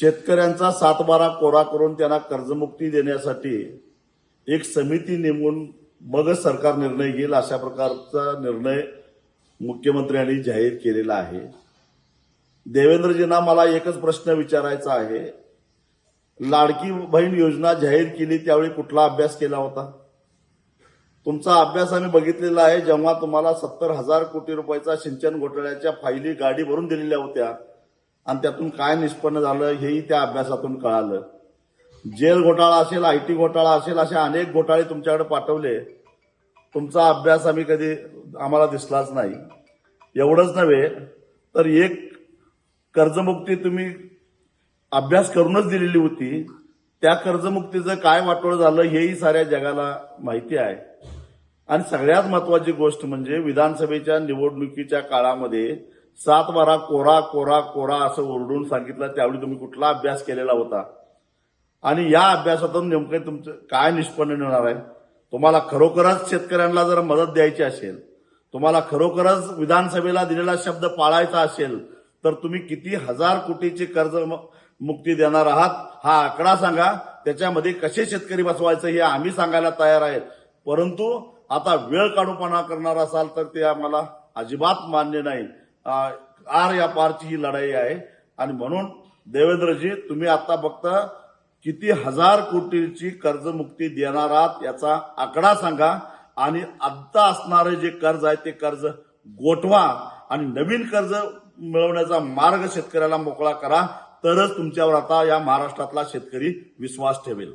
शेतकऱ्यांचा सातबारा कोरा करून त्यांना कर्जमुक्ती देण्यासाठी एक समिती नेमून मगच सरकार निर्णय घेईल अशा प्रकारचा निर्णय मुख्यमंत्र्यांनी जाहीर केलेला आहे. देवेंद्रजींना मला एकच प्रश्न विचारायचा आहे. लाडकी बहीण योजना जाहीर केली त्यावेळी कुठला अभ्यास केला होता? तुमचा अभ्यास आम्ही बघितलेला आहे जेव्हा तुम्हाला सत्तर हजार कोटी रुपयाचा सिंचन घोटाळ्याच्या फायली गाडी भरून दिलेल्या होत्या आणि त्यातून काय निष्पन्न झालं हेही त्या अभ्यासातून कळालं. जेल घोटाळा असेल आय टी घोटाळा असेल असे अनेक घोटाळे तुमच्याकडे पाठवले. तुमचा अभ्यास आम्ही कधी आम्हाला दिसलाच नाही. एवढंच नव्हे तर एक कर्जमुक्ती तुम्ही अभ्यास करूनच दिलेली होती. त्या कर्जमुक्तीचं काय वाटोळ झालं हेही साऱ्या जगाला माहिती आहे. आणि सगळ्यात महत्वाची गोष्ट म्हणजे विधानसभेच्या निवडणुकीच्या काळामध्ये सात बारा कोरा कोरा कोरा असं ओरडून सांगितलं. त्यावेळी तुम्ही कुठला अभ्यास केलेला होता? आणि या अभ्यासातून नेमकं तुमचं काय निष्पन्न मिळणार आहे? तुम्हाला खरोखरच शेतकऱ्यांना जर मदत द्यायची असेल तुम्हाला खरोखरच विधानसभेला दिलेला शब्द पाळायचा असेल तर तुम्ही किती हजार कोटीचे कर्ज म- मुक्ती देणार आहात? हा आकडा सांगा. त्याच्यामध्ये कसे शेतकरी बसवायचं हे आम्ही सांगायला तयार आहेत परंतु आता वेळ काढूपणा करणार असाल तर ते आम्हाला अजिबात मान्य नाही. आर या पारची ही लढाई आहे. आणि म्हणून देवेंद्रजी तुम्ही आता फक्त किती हजार कोटीची कर्जमुक्ती देणार आहात याचा आकडा सांगा. आणि आत्ता असणारे जे कर्ज आहे ते कर्ज गोठवा आणि नवीन कर्ज मिळवण्याचा मार्ग शेतकऱ्याला मोकळा करा. तरच तुमच्यावर आता या महाराष्ट्रातला शेतकरी विश्वास ठेवेल.